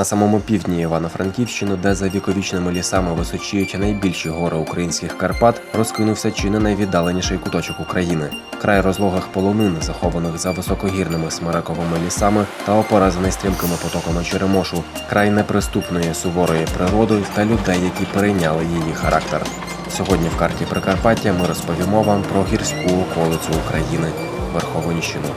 На самому півдні Івано-Франківщини, де за віковічними лісами височіють найбільші гори українських Карпат, розкинувся чи не найвіддаленіший куточок України. Край розлогих полонин, захованих за високогірними смираковими лісами та опоразаний стрімкими потоками Черемошу, край неприступної суворої природи та людей, які перейняли її характер. Сьогодні в карті Прикарпаття ми розповімо вам про гірську околицю України Верховинщину.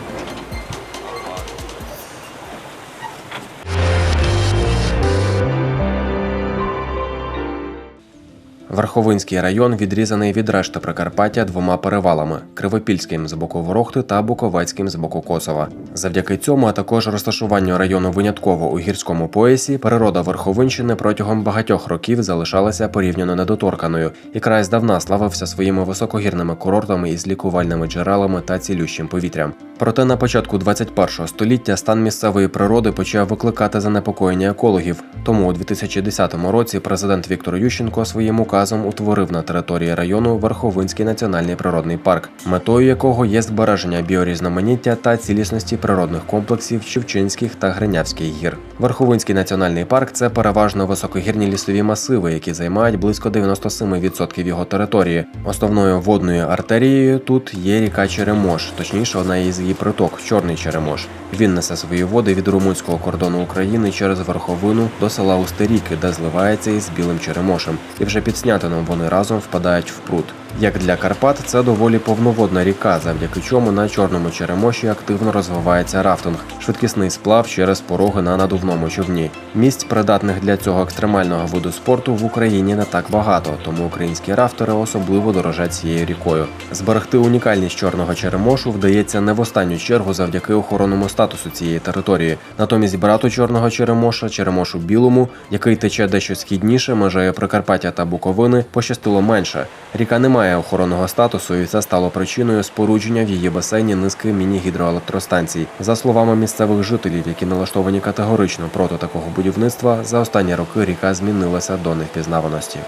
Верховинський район відрізаний від решти Прикарпаття двома перевалами Кривопільським з боку Ворохти та Буковецьким з боку Косова. Завдяки цьому, а також розташуванню району винятково у гірському поясі, природа Верховинщини протягом багатьох років залишалася порівняно недоторканою, і край здавна славився своїми високогірними курортами із лікувальними джерелами та цілющим повітрям. Проте на початку 21 століття стан місцевої природи почав викликати занепокоєння екологів. Тому у 2010 році президент Віктор Ющенко своїм указом утворив на території району Верховинський національний природний парк, метою якого є збереження біорізноманіття та цілісності природних комплексів Шевчинських та Гринявських гір. Верховинський національний парк це переважно високогірні лісові масиви, які займають близько 97% його території. Основною водною артерією тут є ріка Черемош, точніше, одна із її приток Чорний Черемош. Він несе свої води від румунського кордону України через верховину до села Устеріки, де зливається із білим Черемошем, і вже під Снятином вони разом впадають в пруд. Як для Карпат, це доволі повноводна ріка, завдяки чому на чорному черемоші активно розвивається рафтинг, швидкісний сплав через пороги на надувному човні. Місць, придатних для цього екстремального виду спорту в Україні не так багато, тому українські рафтери особливо дорожать цією рікою. Зберегти унікальність чорного черемошу вдається не в останню чергу завдяки охоронному статусу цієї території. Натомість брату чорного черемоша, черемошу білому, який тече дещо східніше, межеє Прикарпаття та Буковини, пощастило менше. Ріка не має охоронного статусу, і це стало причиною спорудження в її басейні низки міні-гідроелектростанцій. За словами місцевих жителів, які налаштовані категорично проти такого будівництва, за останні роки ріка змінилася до невпізнаваності.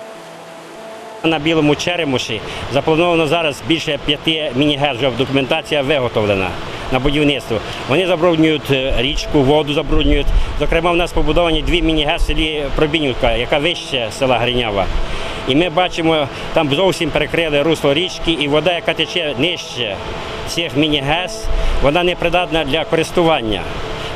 На білому черемуші заплановано зараз більше п'яти міні-гержів. Документація виготовлена на будівництво. Вони забруднюють е, річку, воду забруднюють. Зокрема, в нас побудовані дві міні-гес в селі Пробінівка, яка вище села Гринява. І ми бачимо, там зовсім перекрили русло річки, і вода, яка тече нижче цих міні-гес, вона не придатна для користування.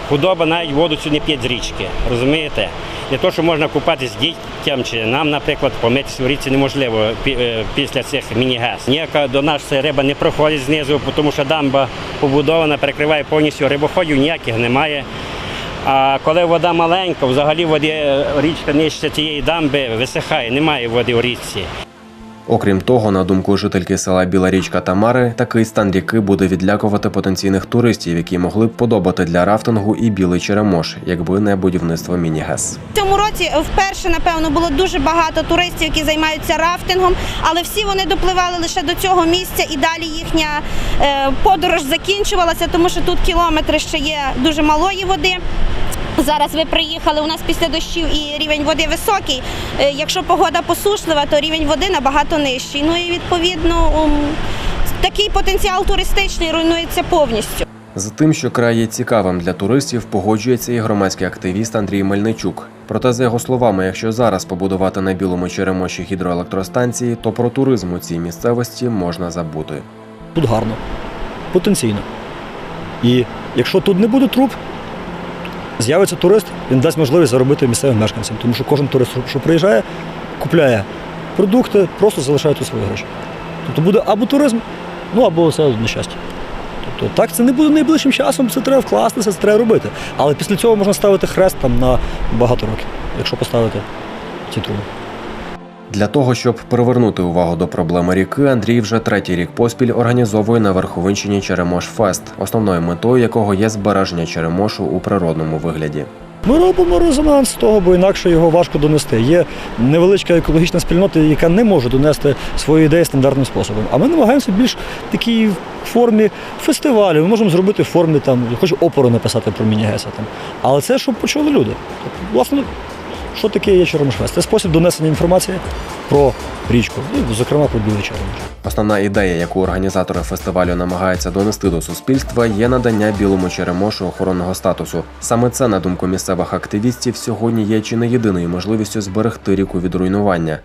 Худоба навіть воду цю не п'є з річки, розумієте? Не то, що можна купатися з дітям, чи нам, наприклад, помитися в річці неможливо е, після цих міні-гес. Ніяка до нас ця риба не проходить знизу, тому що дамба побудована, перекриває повністю рибоходів, ніяких немає. А коли вода маленька, взагалі води е, річка нижче цієї дамби висихає, немає води у річці. Окрім того, на думку жительки села Біла Річка Тамари, такий стан ріки буде відлякувати потенційних туристів, які могли б подобати для рафтингу і білий черемош, якби не будівництво міні-гес. Цьому році вперше, напевно, було дуже багато туристів, які займаються рафтингом, але всі вони допливали лише до цього місця і далі їхня е, подорож закінчувалася, тому що тут кілометри ще є дуже малої води. Зараз ви приїхали, у нас після дощів і рівень води високий. Е, Якщо погода посушлива, то рівень води набагато нижчий. Ну і відповідно такий потенціал туристичний руйнується повністю. З тим, що край є цікавим для туристів, погоджується і громадський активіст Андрій Мельничук. Проте, за його словами, якщо зараз побудувати на білому черемоші гідроелектростанції, то про туризм у цій місцевості можна забути. тут гарно, потенційно. І якщо тут не буде труб, з'явиться турист, він дасть можливість заробити місцевим мешканцям. Тому що кожен турист, що приїжджає, купляє продукти, просто залишає тут свої гроші. Тобто буде або туризм, ну або все нещастя. Тобто так це не буде найближчим часом, це треба вкластися, це треба робити. Але після цього можна ставити хрест там на багато років, якщо поставити ці труби. Для того, щоб привернути увагу до проблеми ріки, Андрій вже третій рік поспіль організовує на Верховинщині Черемош Фест, основною метою якого є збереження черемошу у природному вигляді. Ми робимо резонанс того, бо інакше його важко донести. Є невеличка екологічна спільнота, яка не може донести свої ідеї стандартним способом. А ми намагаємося більш такій формі фестивалю. Ми можемо зробити формі там, я хочу опору написати про міні-геса там. Але це щоб почули люди. Тобто, власне, що таке є Черемошфест? Це спосіб донесення інформації про річку, і, зокрема, про білий черемош. Основна ідея, яку організатори фестивалю намагаються донести до суспільства, є надання білому черемошу охоронного статусу. Саме це, на думку місцевих активістів, сьогодні є чи не єдиною можливістю зберегти ріку від руйнування.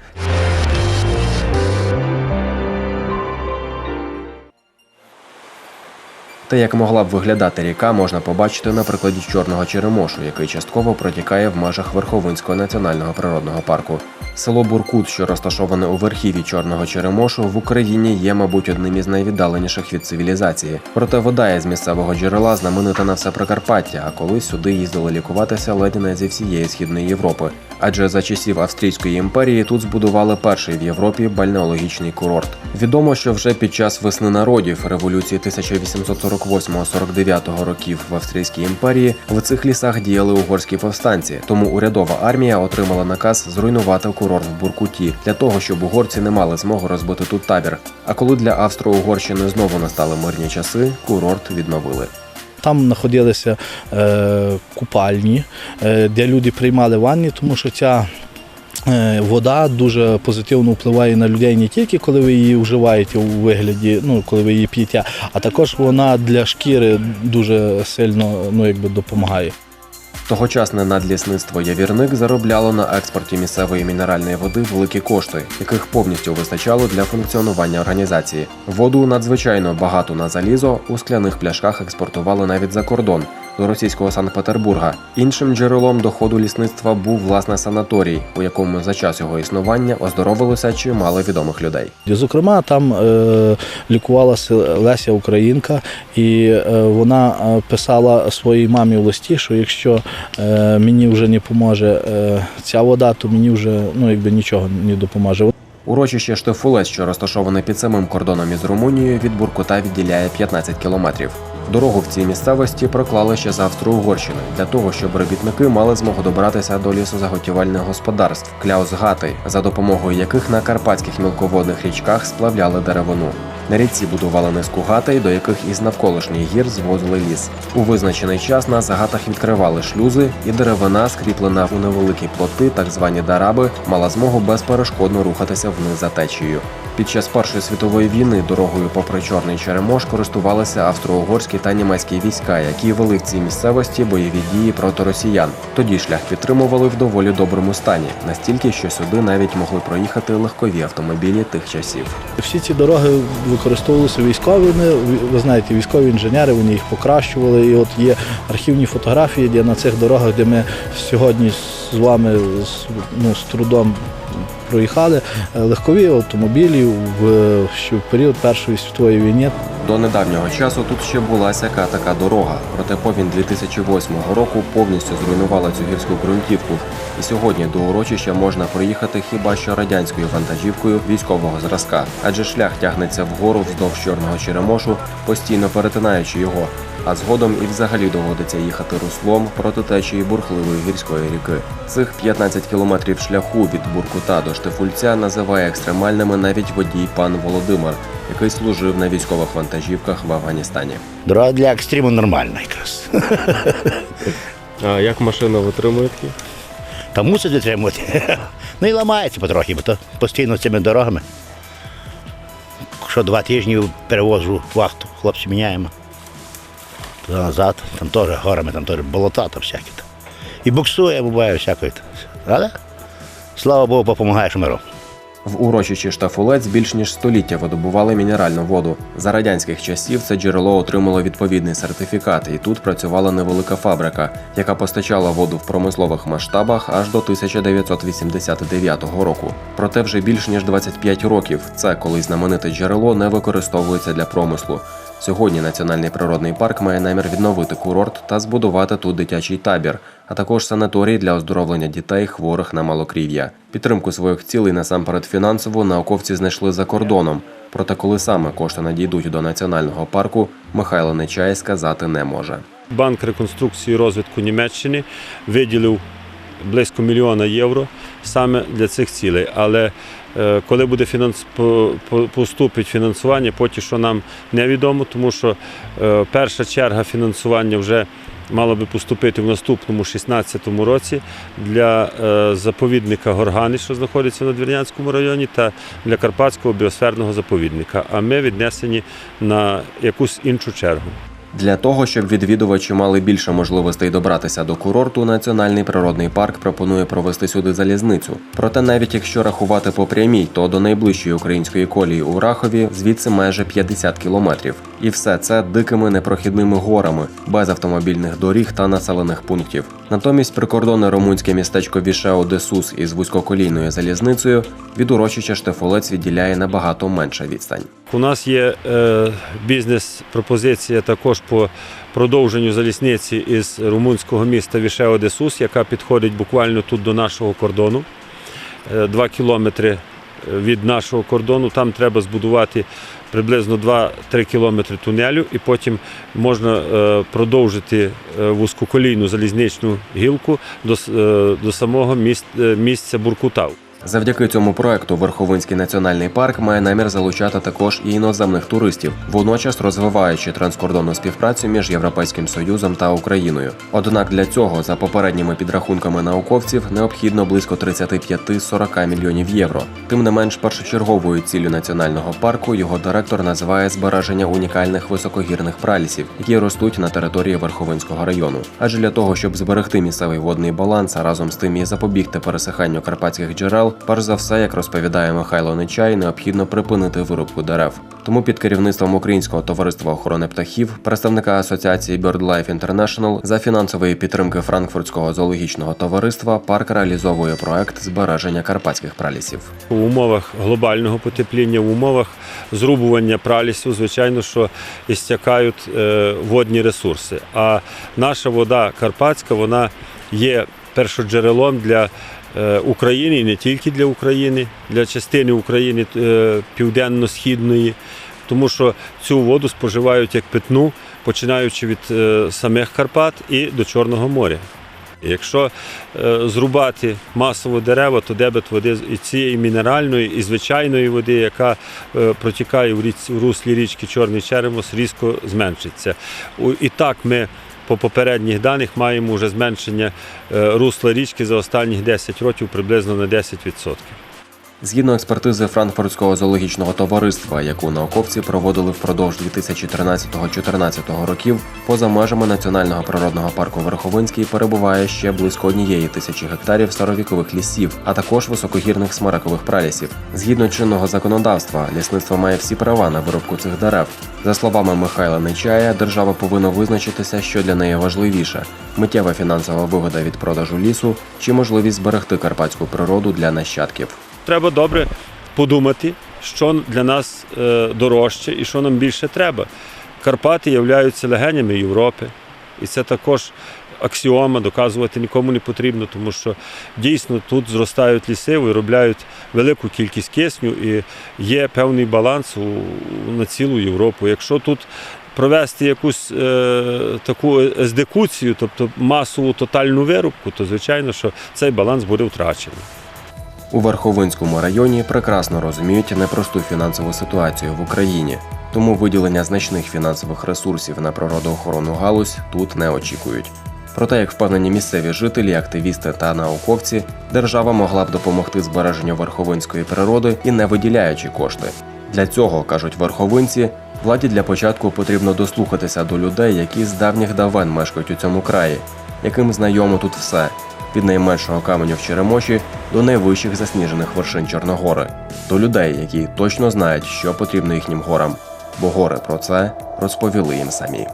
Те, як могла б виглядати ріка, можна побачити на прикладі чорного черемошу, який частково протікає в межах Верховинського національного природного парку. Село Буркут, що розташоване у верхів'ї Чорного Черемошу, в Україні є, мабуть, одним із найвіддаленіших від цивілізації. Проте вода із місцевого джерела знаменита на все Прикарпаття, а колись сюди їздили лікуватися ледь не зі всієї східної Європи. Адже за часів Австрійської імперії тут збудували перший в Європі бальнеологічний курорт. Відомо, що вже під час весни народів революції 1848-49 років в Австрійській імперії в цих лісах діяли угорські повстанці, тому урядова армія отримала наказ зруйнувати курорт в Буркуті для того, щоб угорці не мали змогу розбити тут табір. А коли для Австро-Угорщини знову настали мирні часи, курорт відновили. Там знаходилися е, купальні, е, де люди приймали ванні, тому що ця вода дуже позитивно впливає на людей не тільки коли ви її вживаєте у вигляді, ну коли ви її п'єте, а також вона для шкіри дуже сильно ну, якби допомагає. Тогочасне надлісництво Явірник заробляло на експорті місцевої мінеральної води великі кошти, яких повністю вистачало для функціонування організації. Воду надзвичайно багато на залізо у скляних пляшках експортували навіть за кордон до російського Санкт-Петербурга. Іншим джерелом доходу лісництва був власне санаторій, у якому за час його існування оздоровилося чимало відомих людей. Зокрема, там е, лікувалася Леся Українка, і е, вона е, писала своїй мамі в листі, що якщо е, мені вже не поможе е, ця вода, то мені вже ну, якби нічого не допоможе. Урочище Штефулець, що розташоване під самим кордоном із Румунією, від Буркута відділяє 15 кілометрів. Дорогу в цій місцевості проклали ще з Австро-Угорщини для того, щоб робітники мали змогу добратися до лісозаготівельних господарств Кляусгати, за допомогою яких на карпатських мілководних річках сплавляли деревину. На річці будували низку гатей, до яких із навколишніх гір звозили ліс. У визначений час на загатах відкривали шлюзи, і деревина, скріплена у невеликі плоти, так звані дараби, мала змогу безперешкодно рухатися вниз за течією. Під час Першої світової війни дорогою попри Чорний Черемош користувалися австро-угорські та німецькі війська, які вели в цій місцевості бойові дії проти росіян. Тоді шлях підтримували в доволі доброму стані, настільки, що сюди навіть могли проїхати легкові автомобілі тих часів. Всі ці дороги використовувалися військовими. Ви знаєте, військові інженери вони їх покращували. І от є архівні фотографії, де на цих дорогах, де ми сьогодні з вами ну, з трудом проїхали, е, легкові автомобілі в, ще в період Першої світової війни. До недавнього часу тут ще була сяка така дорога, проте повінь 2008 року повністю зруйнувала цю гірську ґрунтівку. І сьогодні до урочища можна проїхати хіба що радянською вантажівкою військового зразка, адже шлях тягнеться вгору вздовж чорного черемошу, постійно перетинаючи його. А згодом і взагалі доводиться їхати руслом проти течії бурхливої гірської ріки. Цих 15 кілометрів шляху від Буркута до Штифульця називає екстремальними навіть водій пан Володимир, який служив на військових вантажівках в Афганістані. Дорога для екстриму нормальна якраз. А як машина витримує такі? Та мусить витримувати. Ну і ламається потрохи, бо то постійно цими дорогами. Що два тижні перевожу вахту, хлопці міняємо. Назад, там теж горами, там теж болота там всякі. там. І буксує, буває всякої. Але, слава Богу, допомагає шумером. В урочищі Штафулець більш ніж століття видобували мінеральну воду. За радянських часів це джерело отримало відповідний сертифікат, і тут працювала невелика фабрика, яка постачала воду в промислових масштабах аж до 1989 року. Проте вже більш ніж 25 років це, коли знамените джерело не використовується для промислу. Сьогодні національний природний парк має намір відновити курорт та збудувати тут дитячий табір, а також санаторій для оздоровлення дітей, хворих на малокрів'я. Підтримку своїх цілей насамперед фінансово науковці знайшли за кордоном. Проте, коли саме кошти надійдуть до національного парку, Михайло Нечай сказати не може. Банк реконструкції і розвитку Німеччини виділив близько мільйона євро саме для цих цілей. Але е, коли буде фінанс... по- по- поступить фінансування, поки що нам невідомо, тому що е, перша черга фінансування вже мало би поступити в наступному 16-му році для е, заповідника Горгани, що знаходиться на Двірнянському районі, та для Карпатського біосферного заповідника. А ми віднесені на якусь іншу чергу. Для того, щоб відвідувачі мали більше можливостей добратися до курорту, Національний природний парк пропонує провести сюди залізницю. Проте, навіть якщо рахувати по прямій, то до найближчої української колії у Рахові звідси майже 50 кілометрів. І все це дикими непрохідними горами, без автомобільних доріг та населених пунктів. Натомість прикордонне румунське містечко Вішео де Сус із вузькоколійною залізницею від урочища Штефолець відділяє набагато менша відстань. У нас є е, бізнес-пропозиція також по продовженню залізниці із румунського міста Вішео де Сус, яка підходить буквально тут до нашого кордону. Е, Два кілометри від нашого кордону. Там треба збудувати приблизно 2-3 кілометри тунелю, і потім можна е, продовжити е, вузькоколійну залізничну гілку до, е, самого міс- місця Буркутау. Завдяки цьому проекту Верховинський національний парк має намір залучати також і іноземних туристів, водночас розвиваючи транскордонну співпрацю між Європейським Союзом та Україною. Однак для цього, за попередніми підрахунками науковців, необхідно близько 35-40 мільйонів євро. Тим не менш, першочерговою ціллю національного парку його директор називає збереження унікальних високогірних пралісів, які ростуть на території Верховинського району. Адже для того, щоб зберегти місцевий водний баланс, а разом з тим і запобігти пересиханню карпатських джерел, перш за все, як розповідає Михайло Нечай, необхідно припинити вирубку дерев. Тому під керівництвом Українського товариства охорони птахів, представника асоціації BirdLife International, за фінансової підтримки Франкфуртського зоологічного товариства парк реалізовує проект збереження карпатських пралісів. В умовах глобального потепління, в умовах зрубування пралісів, звичайно, що істякають е, водні ресурси. А наша вода карпатська, вона є першоджерелом для України і не тільки для України, для частини України е, південно-східної, тому що цю воду споживають як питну, починаючи від е, самих Карпат і до Чорного моря. Якщо е, зрубати масово дерева, то дебет води і цієї мінеральної і звичайної води, яка е, протікає в руслі річки Чорний Черемос, різко зменшиться. І так ми по попередніх даних маємо вже зменшення е, русла річки за останні 10 років приблизно на 10%. Згідно експертизи Франкфуртського зоологічного товариства, яку науковці проводили впродовж 2013-2014 років, поза межами національного природного парку Верховинський перебуває ще близько однієї тисячі гектарів старовікових лісів, а також високогірних смаракових пралісів. Згідно чинного законодавства, лісництво має всі права на вирубку цих дерев. За словами Михайла Нечая, держава повинна визначитися, що для неї важливіше: миттєва фінансова вигода від продажу лісу чи можливість зберегти карпатську природу для нащадків. Треба добре подумати, що для нас е, дорожче і що нам більше треба. Карпати являються легенями Європи, і це також аксіома, доказувати нікому не потрібно, тому що дійсно тут зростають ліси, виробляють велику кількість кисню і є певний баланс у, на цілу Європу. Якщо тут провести якусь е, таку ездекуцію, тобто масову тотальну вирубку, то звичайно, що цей баланс буде втрачений. У Верховинському районі прекрасно розуміють непросту фінансову ситуацію в Україні, тому виділення значних фінансових ресурсів на природоохоронну галузь тут не очікують. Проте, як впевнені місцеві жителі, активісти та науковці, держава могла б допомогти збереженню верховинської природи і не виділяючи кошти. Для цього кажуть верховинці, владі для початку потрібно дослухатися до людей, які з давніх давен мешкають у цьому краї, яким знайомо тут все від найменшого каменю в Черемоші до найвищих засніжених вершин Чорногори, до людей, які точно знають, що потрібно їхнім горам, бо гори про це розповіли їм самі.